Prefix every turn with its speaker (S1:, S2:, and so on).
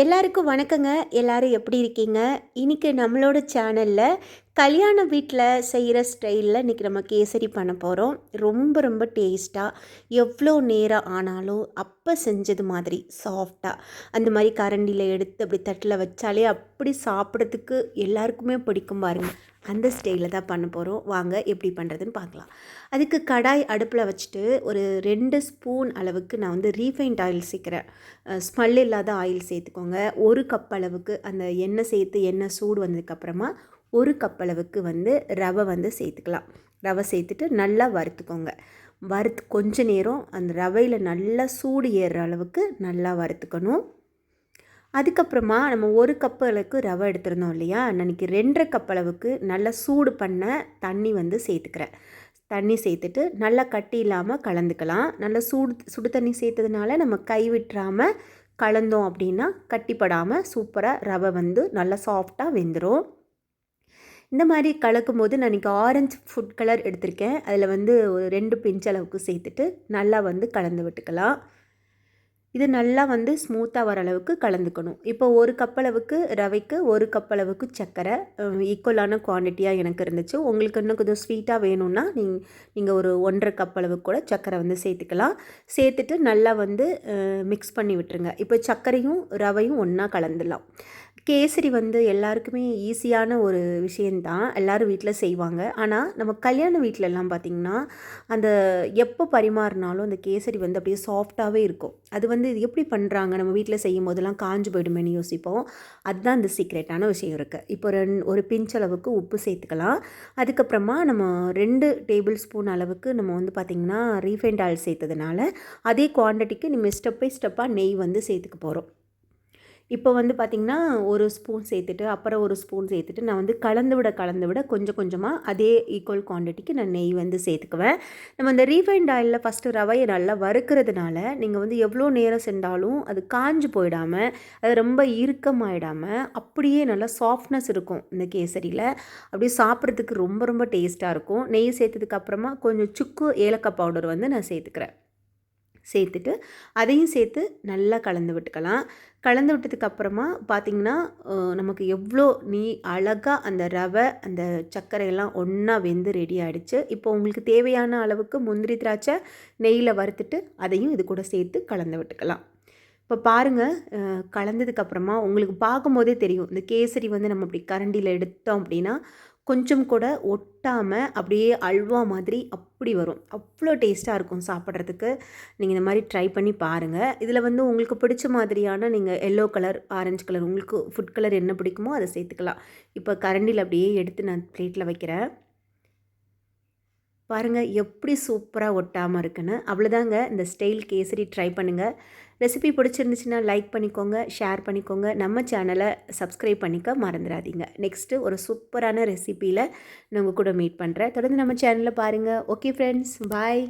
S1: எல்லாருக்கும் வணக்கங்க. எல்லாரும் எப்படி இருக்கீங்க? இன்றைக்கி நம்மளோட சேனலில் கல்யாண வீட்டில் செய்கிற ஸ்டைலில் இன்றைக்கி நம்ம கேசரி பண்ண போகிறோம் ரொம்ப ரொம்ப டேஸ்ட்டாக எவ்வளோ நேரம் ஆனாலும் அப்போ செஞ்சது மாதிரி சாஃப்டாக அந்த மாதிரி கரண்டியில் எடுத்து அப்படி தட்டில் வச்சாலே அப்படி சாப்பிட்றதுக்கு எல்லாருக்குமே பிடிக்கும் பாருங்கள் அந்த ஸ்டைலில் தான் பண்ண போகிறோம் வாங்க எப்படி பண்ணுறதுன்னு பார்க்கலாம். அதுக்கு கடாய் அடுப்பில் வச்சுட்டு ஒரு ரெண்டு ஸ்பூன் அளவுக்கு நான் வந்து ரீஃபைண்ட் ஆயில் சேர்க்குறேன். ஸ்மெல் இல்லாத ஆயில் சேர்த்துக்கோங்க. ஒரு கப் அளவுக்கு அந்த எண்ணெய் சேர்த்து எண்ணெய் சூடு வந்ததுக்கப்புறமா ஒரு கப் அளவுக்கு வந்து ரவை வந்து சேர்த்துக்கலாம். ரவை சேர்த்துட்டு நல்லா வறுத்துக்கோங்க. வறுத்து கொஞ்ச நேரம் அந்த ரவையில் நல்லா சூடு ஏறுற அளவுக்கு நல்லா வறுத்துக்கணும். அதுக்கப்புறமா நம்ம ஒரு கப் அளவுக்கு ரவை எடுத்துருந்தோம் இல்லையா? அன்றைக்கி ரெண்டரை கப் அளவுக்கு நல்லா சூடு பண்ண தண்ணி வந்து சேர்த்துக்கிறேன். தண்ணி சேர்த்துட்டு நல்லா கட்டி இல்லாமல் கலந்துக்கலாம். நல்லா சூடு சுடு தண்ணி சேர்த்ததுனால நம்ம கை விட்டுறாமல் கலந்தோம் அப்படின்னா கட்டிப்படாமல் சூப்பராக ரவை வந்து நல்லா சாஃப்டாக வெந்துடும் இந்த மாதிரி கலக்கும் போது நான் இன்றைக்கி ஆரஞ்சு ஃபுட் கலர் எடுத்திருக்கேன். அதில் வந்து ஒரு ரெண்டு பிஞ்ச் அளவுக்கு சேர்த்துட்டு நல்லா வந்து கலந்து விட்டுக்கலாம். இது நல்லா வந்து ஸ்மூத்தாக வர அளவுக்கு கலந்துக்கணும். இப்போ ஒரு கப் அளவுக்கு ரவைக்கு ஒரு கப் அளவுக்கு சர்க்கரை ஈக்குவலான குவான்டிட்டியாக எனக்கு இருந்துச்சு. உங்களுக்கு இன்னும் கொஞ்சம் ஸ்வீட்டாக வேணும்னா நீங்கள் நீங்கள் ஒரு ஒன்றரை கப் அளவுக்கு கூட சர்க்கரை வந்து சேர்த்துக்கலாம். சேர்த்துட்டு நல்லா வந்து மிக்ஸ் பண்ணி விட்டுருங்க. இப்போ சர்க்கரையும் ரவையும் ஒன்றா கலந்துடலாம். கேசரி வந்து எல்லாருக்குமே ஈஸியான ஒரு விஷயந்தான் எல்லோரும் வீட்டில் செய்வாங்க. ஆனால் நம்ம கல்யாண வீட்டிலலாம் பார்த்திங்கன்னா அந்த எப்போ பரிமாறினாலும் அந்த கேசரி வந்து அப்படியே சாஃப்டாகவே இருக்கும். அது வந்து இது எப்படி பண்ணுறாங்க நம்ம வீட்டில் செய்யும் போதெல்லாம் காஞ்சு போயிடுமேனு யோசிப்போம். அதுதான் இந்த சீக்ரெட்டான விஷயம் இருக்குது இப்போ ரெண் ஒரு பிஞ்சளவுக்கு உப்பு சேர்த்துக்கலாம். அதுக்கப்புறமா நம்ம ரெண்டு டேபிள் ஸ்பூன் அளவுக்கு நம்ம வந்து பார்த்திங்கன்னா ரீஃபைண்ட் ஆயில் சேர்த்ததுனால அதே குவான்டிட்டிக்கு நம்ம ஸ்டெப் பை ஸ்டெப்பாக நெய் வந்து சேர்த்துக்க போகிறோம் இப்போ வந்து பார்த்திங்கன்னா ஒரு ஸ்பூன் சேர்த்துட்டு அப்புறம் ஒரு ஸ்பூன் சேர்த்துட்டு நான் வந்து கலந்து விட கலந்து விட கொஞ்சம் கொஞ்சமாக அதே ஈக்குவல் குவான்டிட்டிக்கு நான் நெய் வந்து சேர்த்துக்குவேன். நம்ம அந்த ரீஃபைண்ட் ஆயிலில் ஃபஸ்ட்டு ரவையை நல்லா வறுக்கிறதுனால நீங்கள் வந்து எவ்வளோ நேரம் சென்றாலும் அது காஞ்சு போயிடாமல் அது ரொம்ப இறுக்கமாயிடாமல் அப்படியே நல்லா சாஃப்ட்னஸ் இருக்கும் இந்த கேசரியில். அப்படியே சாப்பிட்றதுக்கு ரொம்ப ரொம்ப டேஸ்ட்டாக இருக்கும். நெய் சேர்த்ததுக்கு அப்புறமா கொஞ்சம் சுக்கு ஏலக்காய் பவுடர் வந்து நான் சேர்த்துக்கிறேன். சேர்த்துட்டு அதையும் சேர்த்து நல்லா கலந்து விட்டுக்கலாம். கலந்து விட்டதுக்கப்புறமா பார்த்திங்கன்னா நமக்கு எவ்வளோ நீ அழகாக அந்த ரவை அந்த சர்க்கரையெல்லாம் ஒன்றா வெந்து ரெடி ஆகிடுச்சு இப்போ உங்களுக்கு தேவையான அளவுக்கு முந்திரி திராட்சை நெய்யில் வறுத்துட்டு அதையும் இது கூட சேர்த்து கலந்து விட்டுக்கலாம். இப்போ பாருங்கள் கலந்ததுக்கப்புறமா உங்களுக்கு பார்க்கும்போதே தெரியும். இந்த கேசரி வந்து நம்ம அப்படி கரண்டியில் எடுத்தோம் அப்படின்னா கொஞ்சம் கூட ஒட்டாமல் அப்படியே அல்வா மாதிரி அப்படி வரும். அவ்வளோ டேஸ்ட்டாக இருக்கும் சாப்பிட்றதுக்கு. நீங்கள் இந்த மாதிரி ட்ரை பண்ணி பாருங்கள் இதில் வந்து உங்களுக்கு பிடிச்ச மாதிரியான நீங்கள் எல்லோ கலர் ஆரஞ்சு கலர் உங்களுக்கு ஃபுட் கலர் என்ன பிடிக்குமோ அதை சேர்த்துக்கலாம். இப்போ கரண்டியில் அப்படியே எடுத்து நான் ப்ளேட்டில் வைக்கிறேன். பாருங்கள் எப்படி சூப்பராக ஒட்டாமல் இருக்குன்னு. அவ்வளோதாங்க இந்த ஸ்டைல் கேசரி ட்ரை பண்ணுங்கள் ரெசிபி பிடிச்சிருந்துச்சுன்னா லைக் பண்ணிக்கோங்க ஷேர் பண்ணிக்கோங்க. நம்ம சேனலை சப்ஸ்கிரைப் பண்ணிக்க மறந்துடாதீங்க. நெக்ஸ்ட்டு ஒரு சூப்பரான ரெசிப்பியில் நான் உங்கள் கூட மீட் பண்ணுறேன் தொடர்ந்து நம்ம சேனலில் பாருங்கள் ஓகே ஃப்ரெண்ட்ஸ். பாய்.